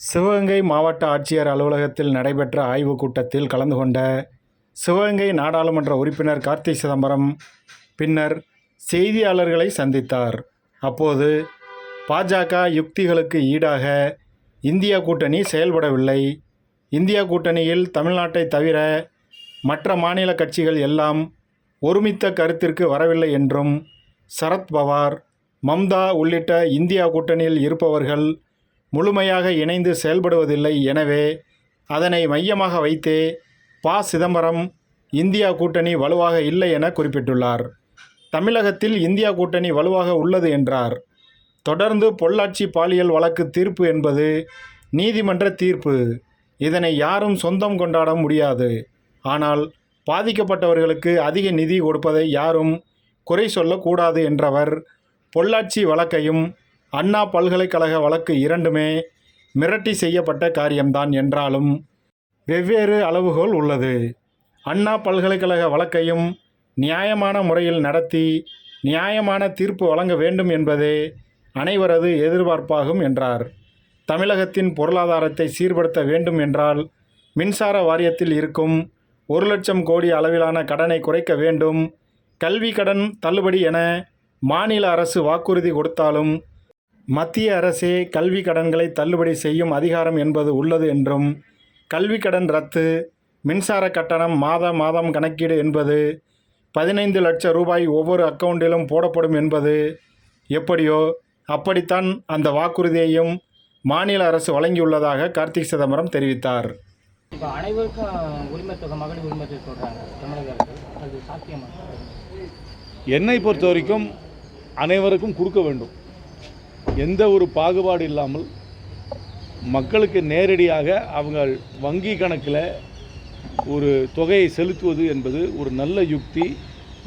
சிவகங்கை மாவட்ட ஆட்சியர் அலுவலகத்தில் நடைபெற்ற ஆய்வுக் கூட்டத்தில் கலந்து கொண்ட சிவகங்கை நாடாளுமன்ற உறுப்பினர் கார்த்தி சிதம்பரம் பின்னர் செய்தியாளர்களை சந்தித்தார். அப்போது பாஜக யுக்திகளுக்கு ஈடாக இந்தியா கூட்டணி செயல்படவில்லை. இந்தியா கூட்டணியில் தமிழ்நாட்டை தவிர மற்ற மாநில கட்சிகள் எல்லாம் ஒருமித்த கருத்திற்கு வரவில்லை என்றும் சரத்பவார் மம்தா உள்ளிட்ட இந்தியா கூட்டணியில் இருப்பவர்கள் முழுமையாக இணைந்து செயல்படுவதில்லை. எனவே அதனை மையமாக வைத்தே ப. சிதம்பரம் இந்தியா கூட்டணி வலுவாக இல்லை என குறிப்பிட்டுள்ளார். தமிழகத்தில் இந்தியா கூட்டணி வலுவாக உள்ளது என்றார். தொடர்ந்து பொள்ளாச்சி பாலியல் வழக்கு தீர்ப்பு என்பது நீதிமன்ற தீர்ப்பு. இதனை யாரும் சொந்தம் கொண்டாட முடியாது. ஆனால் பாதிக்கப்பட்டவர்களுக்கு அதிக நிதி கொடுப்பதை யாரும் குறை சொல்லக்கூடாது என்றவர் பொள்ளாச்சி வழக்கையும் அண்ணா பல்கலைக்கழக வழக்கு இரண்டுமே மிரட்டி செய்யப்பட்ட காரியம்தான் என்றாலும் வெவ்வேறு அளவுகோல் உள்ளது. அண்ணா பல்கலைக்கழக வழக்கையும் நியாயமான முறையில் நடத்தி நியாயமான தீர்ப்பு வழங்க வேண்டும் என்பதே அனைவரது எதிர்பார்ப்பாகும் என்றார். தமிழகத்தின் பொருளாதாரத்தை சீர்படுத்த வேண்டும் என்றால் மின்சார வாரியத்தில் இருக்கும் ஒரு லட்சம் கோடி அளவிலான கடனை குறைக்க வேண்டும். கல்வி கடன் தள்ளுபடி என மாநில அரசு வாக்குறுதி கொடுத்தாலும் மத்திய அரசே கல்வி கடன்களை தள்ளுபடி செய்யும் அதிகாரம் என்பது உள்ளது என்றும் கல்வி கடன் ரத்து மின்சார கட்டணம் மாத மாதம் கணக்கீடு என்பது பதினைந்து லட்சம் ரூபாய் ஒவ்வொரு அக்கவுண்டிலும் போடப்படும் என்பது எப்படியோ அப்படித்தான் அந்த வாக்குறுதியையும் மாநில அரசு வழங்கியுள்ளதாக கார்த்திக் சிதம்பரம் தெரிவித்தார். இப்போ அனைவருக்கும் உரிமை தொகை மகளிர் உரிமை தொகை சொல்கிறாங்க தமிழக அரசு. அது சாத்தியமா? என்னை பொறுத்த வரைக்கும் அனைவருக்கும் கொடுக்க வேண்டும். எந்த ஒரு பாகுபாடு இல்லாமல் மக்களுக்கு நேரடியாக அவங்க வங்கி கணக்கில் ஒரு தொகையை செலுத்துவது என்பது ஒரு நல்ல யுக்தி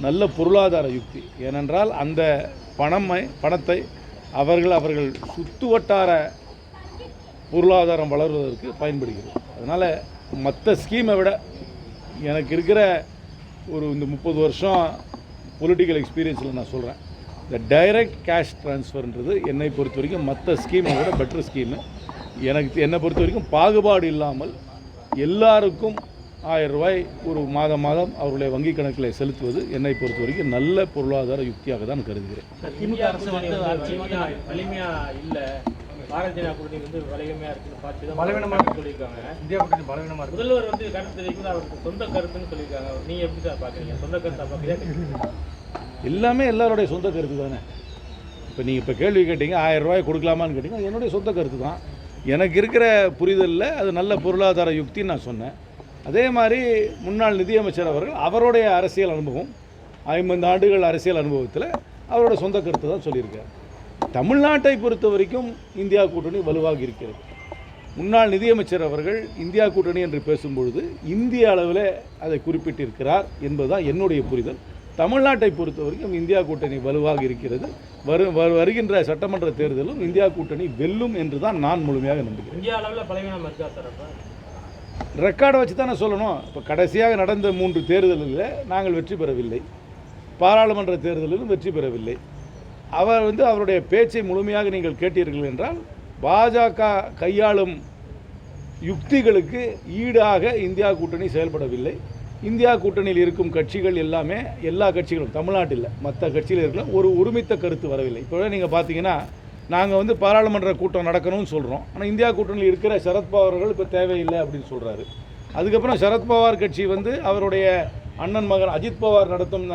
நல்ல பொருளாதார யுக்தி. ஏனென்றால் அந்த பணமை பணத்தை அவர்கள் அவர்கள் சுற்று வட்டார பொருளாதாரம் வளர்வதற்கு பயன்படுகிறது. அதனால் மற்ற ஸ்கீமை விட எனக்கு இருக்கிற ஒரு இந்த முப்பது வருஷம் பொலிட்டிக்கல் எக்ஸ்பீரியன்ஸில் நான் சொல்கிறேன் இந்த டைரக்ட் கேஷ் ட்ரான்ஸ்ஃபர்ன்றது என்னை பொறுத்த வரைக்கும் மற்ற ஸ்கீமை விட பெட்டர் ஸ்கீமு எனக்கு என்னை பொறுத்த வரைக்கும் பாகுபாடு இல்லாமல் எல்லாருக்கும் ஆயிரம் ரூபாய் ஒரு மாதம் மாதம் அவருடைய வங்கி கணக்கில் செலுத்துவது என்னை பொறுத்த வரைக்கும் நல்ல பொருளாதார யுக்தியாக தான் கருதுகிறேன். திமுக அரசு வந்து வலிமையா வலிமையா இல்ல? பாரதிய ஜனதா கூட்டணி வந்து வலிமையா இருக்குன்னு பார்த்து பலவீனமா சொல்லியிருக்காங்க. இந்தியா கூட்டணி பலவீனமா இருக்கு. முதல்வர் வந்து கருத்து தெரிவிக்கிறது அவருக்கு சொந்த கருத்துன்னு சொல்லியிருக்காங்க. நீங்க எப்படி சார் பாக்குறீங்க சொந்த கருத்தா பாக்குறீங்க எல்லாமே எல்லாருடைய சொந்த கருத்து தானே? இப்போ நீங்கள் இப்போ கேள்வி கேட்டீங்க ஆயிரம் ரூபாய் கொடுக்கலாமான்னு கேட்டிங்கன்னா என்னுடைய சொந்த கருத்து தான். எனக்கு இருக்கிற புரிதலில் அது நல்ல பொருளாதார யுக்தின்னு நான் சொன்னேன். அதே மாதிரி முன்னாள் நிதியமைச்சர் அவர்கள் அவருடைய அரசியல் அனுபவம் ஐம்பது ஆண்டுகள் அரசியல் அனுபவத்தில் அவரோட சொந்த கருத்து தான் சொல்லியிருக்கார். தமிழ்நாட்டை பொறுத்த வரைக்கும் இந்தியா கூட்டணி வலுவாக இருக்கிறது. முன்னாள் நிதியமைச்சர் அவர்கள் இந்தியா கூட்டணி என்று பேசும்பொழுது இந்திய அளவில் அதை குறிப்பிட்டிருக்கிறார் என்பதுதான் என்னுடைய புரிதல். தமிழ்நாட்டை பொறுத்த வரைக்கும் இந்தியா கூட்டணி வலுவாக இருக்கிறது. வரு வரு- வருகின்ற சட்டமன்ற தேர்தலும் இந்தியா கூட்டணி வெல்லும் என்று தான் நான் முழுமையாக நம்புகிறேன். இந்தியா அளவுல பலவீனம் இருக்கா சார் அப்ப? ரெக்கார்டை வச்சு தானே சொல்லணும். இப்போ கடைசியாக நடந்த மூன்று தேர்தலில் நாங்கள் வெற்றி பெறவில்லை. பாராளுமன்ற தேர்தலிலும் வெற்றி பெறவில்லை. அவர் வந்து அவருடைய பேச்சை முழுமையாக நீங்கள் கேட்டீர்கள் என்றால் பாஜக கையாளும் யுக்திகளுக்கு ஈடாக இந்தியா கூட்டணி செயல்படவில்லை. இந்தியா கூட்டணியில் இருக்கும் கட்சிகள் எல்லாமே எல்லா கட்சிகளும் தமிழ்நாட்டில் மற்ற கட்சியில் இருக்கிற ஒரு ஒருமித்த கருத்து வரவில்லை. இப்போ நீங்கள் பார்த்தீங்கன்னா நாங்கள் வந்து பாராளுமன்ற கூட்டம் நடக்கணும்னு சொல்கிறோம் ஆனால் இந்தியா கூட்டணியில் இருக்கிற சரத்பவார் அவர்கள் இப்போ தேவையில்லை அப்படின்னு சொல்கிறாரு அதுக்கப்புறம் சரத்பவார் கட்சி வந்து அவருடைய அண்ணன் மகன் அஜித் பவார் நடத்தும்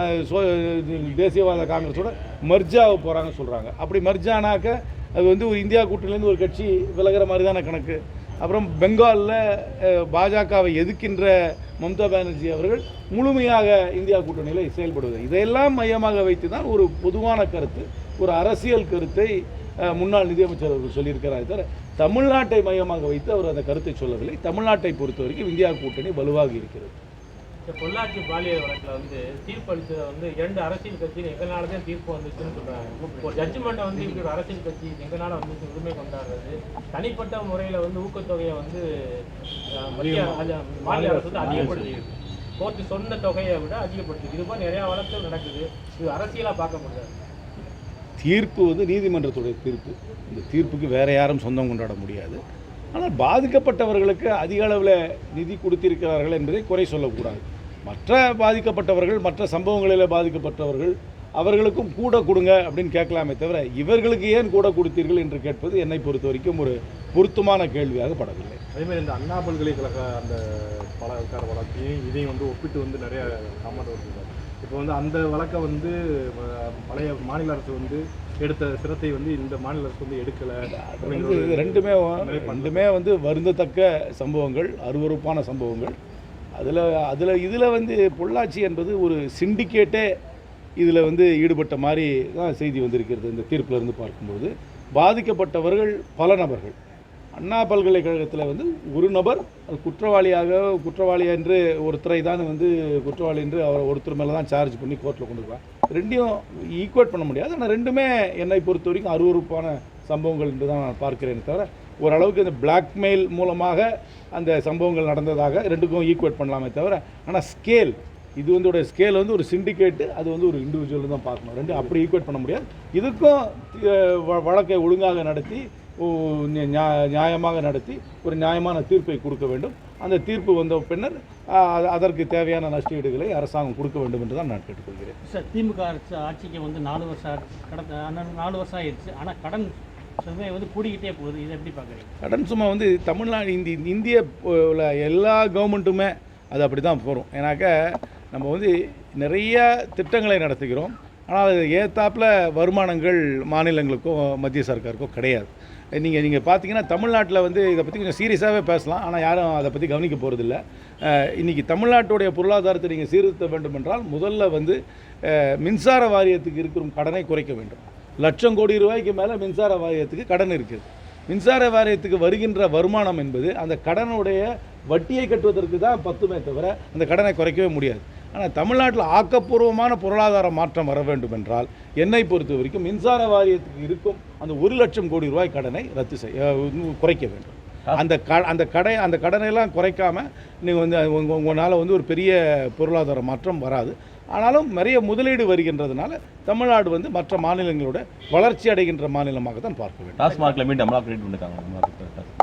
தேசியவாத காங்கிரஸோட மர்ஜாவை போகிறாங்கன்னு சொல்கிறாங்க அப்படி மர்ஜானாக்க அது வந்து ஒரு இந்தியா கூட்டணிலேருந்து ஒரு கட்சி விலகிற மாதிரி தானே கணக்கு. அப்புறம் பெங்காலில் பாஜகவை எதிர்க்கின்ற மம்தா பானர்ஜி அவர்கள் முழுமையாக இந்தியா கூட்டணியில் செயல்படுவது. இதையெல்லாம் மையமாக வைத்து தான் ஒரு பொதுவான கருத்து ஒரு அரசியல் கருத்தை முன்னாள் நிதியமைச்சர் அவர்கள் சொல்லியிருக்கிறார் தவிர தமிழ்நாட்டை மையமாக வைத்து அவர் அந்த கருத்தை சொல்லவில்லை. தமிழ்நாட்டை பொறுத்த வரைக்கும் இந்தியா கூட்டணி வலுவாக இருக்கிறது. பொள்ளாச்சி பாலியல் வழக்கில் வந்து தீர்ப்பு அளித்தது வந்து இரண்டு அரசியல் கட்சி எங்களால தான் தீர்ப்பு வந்துச்சுன்னு சொல்கிறாங்க ஒரு ஜட்ஜ்மெண்ட்டை வந்து இருக்கிற அரசியல் கட்சி எங்களால் வந்து உரிமை கொண்டாடுறது தனிப்பட்ட முறையில் வந்து ஊக்கத்தொகையை வந்து மத்திய மாநில அரசு வந்து அதிகப்படுத்திருக்கு கோர்ட்டு சொன்ன தொகையை விட அதிகப்படுத்திருக்கு இது மாதிரி நிறைய வழக்குகள் நடக்குது. இது அரசியலா பார்க்க முடியாது. தீர்ப்பு வந்து நீதிமன்றத்துடைய தீர்ப்பு. இந்த தீர்ப்புக்கு வேற யாரும் சொந்தம் கொண்டாட முடியாது. ஆனால் பாதிக்கப்பட்டவர்களுக்கு அதிக அளவில் நிதி கொடுத்திருக்கிறார்கள் என்பதை குறை சொல்லக்கூடாது. மற்ற பாதிக்கப்பட்டவர்கள் மற்ற சம்பவங்களில் பாதிக்கப்பட்டவர்கள் அவர்களுக்கும் கூட கொடுங்க அப்படின்னு கேட்கலாமே தவிர இவர்களுக்கு ஏன் கூட கொடுத்தீர்கள் என்று கேட்பது என்னை பொறுத்த வரைக்கும் ஒரு பொருத்தமான கேள்வியாக படவில்லை. அதே மாதிரி இந்த அண்ணா பல்கலைக்கழக அந்த பலகார வழக்கையும் இதையும் வந்து ஒப்பிட்டு வந்து நிறைய வருது இப்போ வந்து அந்த வழக்கை வந்து பழைய மாநில அரசு வந்து எடுத்த சிரத்தை வந்து இந்த மாநில அரசு வந்து எடுக்கலை இது ரெண்டுமே ரெண்டுமே வந்து வருந்தத்தக்க சம்பவங்கள் அருவருப்பான சம்பவங்கள். அதில் அதில் இதில் வந்து பொள்ளாச்சி என்பது ஒரு சிண்டிகேட்டே இதில் வந்து ஈடுபட்ட மாதிரி தான் செய்தி வந்திருக்கிறது. இந்த தீர்ப்புல இருந்து பார்க்கும்போது. பாதிக்கப்பட்டவர்கள் பல நபர்கள். அண்ணா பல்கலைக்கழகத்தில் வந்து ஒரு நபர் அது குற்றவாளியாக குற்றவாளி என்று ஒருத்தரை தான் வந்து குற்றவாளி என்று அவர் ஒருத்தர் மேலே தான் சார்ஜ் பண்ணி கோர்ட்டில் கொண்டு போவார் ரெண்டையும் ஈக்குவேட் பண்ண முடியாது. ஆனால் ரெண்டுமே என்னை பொறுத்த வரைக்கும் அருவறுப்பான சம்பவங்கள் என்று தான் நான் பார்க்கிறேன் தவிர ஓரளவுக்கு இந்த பிளாக்மெயில் மூலமாக அந்த சம்பவங்கள் நடந்ததாக ரெண்டுக்கும் ஈக்குவேட் பண்ணலாமே தவிர ஆனால் ஸ்கேல் இது வந்து ஸ்கேல் வந்து ஒரு சிண்டிகேட்டு அது வந்து ஒரு இண்டிவிஜுவல் தான் பார்க்கணும். ரெண்டு அப்படி ஈக்குவேட் பண்ண முடியாது. இதுக்கும் வழக்கை ஒழுங்காக நடத்தி நியாயமாக நடத்தி ஒரு நியாயமான தீர்ப்பை கொடுக்க வேண்டும். அந்த தீர்ப்பு வந்த பின்னர் அதற்கு தேவையான நஷ்டஈடுகளை அரசாங்கம் கொடுக்க வேண்டும் என்று தான் நான் கேட்டுக்கொள்கிறேன். சார் திமுக அரசு ஆட்சிக்கு வந்து நாலு வருஷம். கடந்த நாலு வருஷம் ஆயிடுச்சு. ஆனால் கடன் சுமை வந்து கூடிக்கிட்டே போகுது. இதை எப்படி பார்க்குறீங்க? கடன் சும்மா வந்து தமிழ்நாடு இந்தி இந்திய உள்ள எல்லா கவர்மெண்ட்டுமே அது அப்படி தான் போகிறோம் ஏன்னாக்க நம்ம வந்து நிறைய திட்டங்களை நடத்துகிறோம். ஆனால் அது ஏத்தாப்பில் வருமானங்கள் மாநிலங்களுக்கும் மத்திய சர்க்காருக்கும் கிடையாது. நீங்கள் நீங்கள் பார்த்தீங்கன்னா தமிழ்நாட்டில் வந்து இதை பற்றி கொஞ்சம் சீரியஸாகவே பேசலாம். ஆனால் யாரும் அதை பற்றி கவனிக்க போகிறதில்ல இன்றைக்கி தமிழ்நாட்டுடைய பொருளாதாரத்தை நீங்கள் சீர்திருத்த வேண்டும் என்றால் முதல்ல வந்து மின்சார வாரியத்துக்கு இருக்கிற கடனை குறைக்க வேண்டும். லட்சம் கோடி ரூபாய்க்கு மேலே மின்சார வாரியத்துக்கு கடன் இருக்குது. மின்சார வாரியத்துக்கு வருகின்ற வருமானம் என்பது அந்த கடனுடைய வட்டியை கட்டுவதற்கு தான் பத்துமே தவிர அந்த கடனை குறைக்கவே முடியாது. ஆனால் தமிழ்நாட்டில் ஆக்கப்பூர்வமான பொருளாதார மாற்றம் வர வேண்டும் என்றால் என்னை பொறுத்த வரைக்கும் மின்சார வாரியத்துக்கு இருக்கும் அந்த ஒரு லட்சம் கோடி ரூபாய் கடனை ரத்து செய்ய குறைக்க வேண்டும். அந்த க அந்த கடை அந்த கடனையெல்லாம் குறைக்காமல் நீங்கள் வந்து உங்க- உங்களால் வந்து ஒரு பெரிய பொருளாதார மாற்றம் வராது. ஆனாலும் நிறைய முதலீடு வருகின்றதுனால தமிழ்நாடு வந்து மற்ற மாநிலங்களோட வளர்ச்சி அடைகின்ற மாநிலமாக தான் பார்க்க வேண்டும். டாஸ்மார்க்ல மீண்டும் அமலாக்க பண்ணிருக்காங்க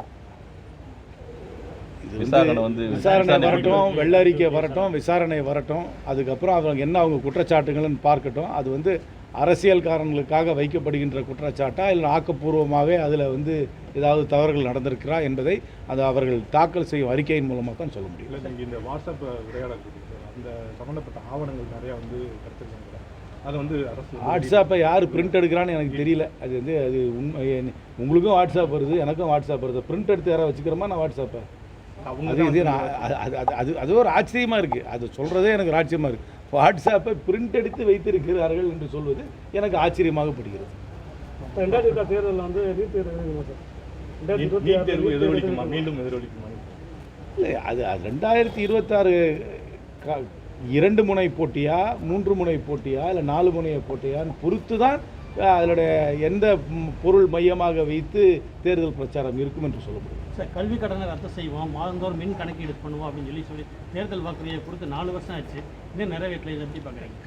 விசாரணை வந்து விசாரணை வரட்டும் வெள்ள அறிக்கை வரட்டும் விசாரணை வரட்டும் அதுக்கப்புறம் அவங்க என்ன அவங்க குற்றச்சாட்டுகள்னு பார்க்கட்டும் அது வந்து அரசியல் காரணங்களுக்காக வைக்கப்படுகின்ற குற்றச்சாட்டா இல்லை ஆக்கப்பூர்வமாகவே அதில் வந்து ஏதாவது தவறுகள் நடந்திருக்கிறா என்பதை அது அவர்கள் தாக்கல் செய்யும் அறிக்கையின் மூலமாக தான் சொல்ல முடியும். இல்லை நீங்கள் இந்த வாட்ஸ்அப் சார், அந்த சம்மந்தப்பட்ட ஆவணங்கள் நிறையா வந்து கிடைச்சிருக்காங்க அதை வந்து அரசு வாட்ஸ்அப்பை யார் பிரிண்ட் எடுக்கிறான்னு எனக்கு தெரியல. அது வந்து அது உண்மை உங்களுக்கும் வாட்ஸ்அப் வருது எனக்கும் வாட்ஸ்அப் வருது. பிரிண்ட் எடுத்து யாராவது வச்சுக்கிறோமா நான் வாட்ஸ்அப்பை அது இது அது அது அது ஒரு ஆச்சரியமாக இருக்குது அது சொல்கிறதே எனக்கு ஒரு ஆச்சரியமாக இருக்குது வாட்ஸ்அப்பை பிரிண்ட் எடுத்து வைத்திருக்கிறார்கள் என்று சொல்வது எனக்கு ஆச்சரியமாக படுகிறது ரெண்டாயிரத்தி தேர்தலில் வந்து தேர்வு எதிரொலிக்குமா? மீண்டும் எதிரொலிக்குமா? இல்லை அது அது ரெண்டாயிரத்தி இருபத்தாறு இரண்டு முனை போட்டியா மூன்று முனை போட்டியா இல்லை நாலு முனைய போட்டியான்னு பொறுத்து தான் அதனுடைய எந்த பொருள் மையமாக வைத்து தேர்தல் பிரச்சாரம் இருக்கும் என்று சொல்ல முடியும் சார் கல்வி கடனை ரத்து செய்வோம் மாதந்தோறும் மின் கணக்கீடு பண்ணுவோம் அப்படின்னு சொல்லி சொல்லி தேர்தல் வாக்குறுதியை கொடுத்து நாலு வருஷம் ஆச்சு.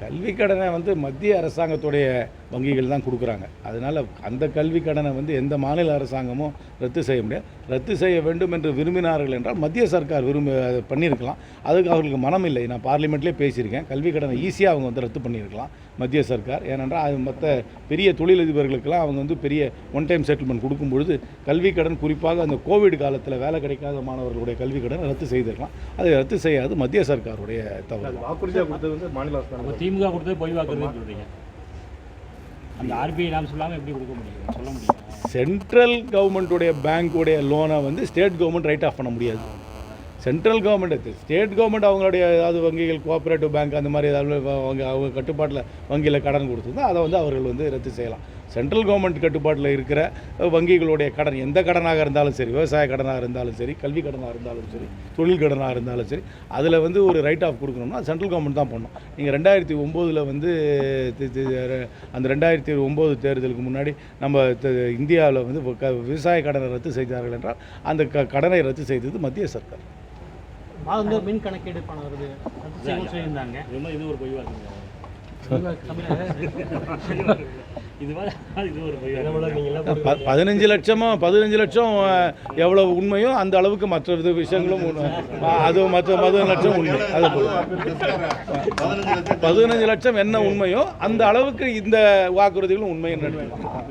கல்வி கடனை வந்து மத்திய அரசாங்கத்துடைய வங்கிகள் தான் கொடுக்குறாங்க. அதனால் அந்த கல்வி கடனை வந்து எந்த மாநில அரசாங்கமும் ரத்து செய்ய முடியாது. ரத்து செய்ய வேண்டும் என்று விரும்பினார்கள் என்றால் மத்திய சர்க்கார் விரும்பி அதை பண்ணியிருக்கலாம். அதுக்கு அவர்களுக்கு மனம் இல்லை. நான் பார்லிமெண்ட்லேயே பேசியிருக்கேன். கல்வி கடனை ஈஸியாக அவங்க வந்து ரத்து பண்ணியிருக்கலாம் மத்திய சர்க்கார். ஏனென்றால் அது மற்ற பெரிய தொழிலதிபர்களுக்கெல்லாம் அவங்க வந்து பெரிய ஒன் டைம் செட்டில்மெண்ட் கொடுக்கும் பொழுது கல்வி கடன் குறிப்பாக அந்த கோவிட் காலத்தில் வேலை கிடைக்காத மாணவர்களுடைய கல்வி கடன் ரத்து செய்திருக்கலாம். அதை ரத்து செய்யாது மத்திய சர்க்காருடைய தவறு. வாக்குறுதியாக கொடுத்தது வந்து மாநில அரசு தானே. திமுக கொடுத்தது பொய் வாக்குறுதின்னு சொல்கிறீங்க அந்த ஆர்பிஐ நாம் சொல்லாமல் எப்படி கொடுக்க முடியும்? சொல்ல முடியும்? சென்ட்ரல் கவர்மெண்ட்டுடைய பேங்க்குடைய லோனை வந்து ஸ்டேட் கவர்மெண்ட் ரைட் ஆஃப் பண்ண முடியாது. சென்ட்ரல் கவர்மெண்ட் ஸ்டேட் கவர்மெண்ட் அவங்களுடைய ஏதாவது வங்கிகள் கோஆப்ரேட்டிவ் பேங்க் அந்த மாதிரி ஏதாவது அவங்க அவங்க கட்டுப்பாட்டில் வங்கியில் கடன் கொடுத்துருந்தா அதை வந்து அவர்கள் வந்து ரத்து செய்யலாம். சென்ட்ரல் கவர்மெண்ட் கட்டுப்பாட்டில் இருக்கிற வங்கிகளுடைய கடன் எந்த கடனாக இருந்தாலும் சரி விவசாய கடனாக இருந்தாலும் சரி கல்வி கடனாக இருந்தாலும் சரி தொழில் கடனாக இருந்தாலும் சரி அதில் வந்து ஒரு ரைட் ஆஃப் கொடுக்கணும்னா சென்ட்ரல் கவர்மெண்ட் தான் பண்ணணும். நீங்கள் ரெண்டாயிரத்தி ஒம்போதில் வந்து அந்த ரெண்டாயிரத்தி ஒம்பது தேர்தலுக்கு முன்னாடி நம்ம இந்தியாவில் வந்து க- விவசாய கடனை ரத்து செய்தார்கள் என்றால் அந்த க கடனை ரத்து செய்தது மத்திய சர்க்கார். மின் கணக்கீடு பணம் வருது. இது ஒரு பொய் பதினஞ்சு லட்சமோ பதினஞ்சு லட்சம் எவ்வளவு உண்மையோ அந்த அளவுக்கு மற்ற வித விஷயங்களும் அது மற்ற பதினஞ்சு லட்சம் உண்மை. அது பதினஞ்சு லட்சம் என்ன உண்மையோ அந்த அளவுக்கு இந்த வாக்குறுதிகளும் உண்மை நடக்கும்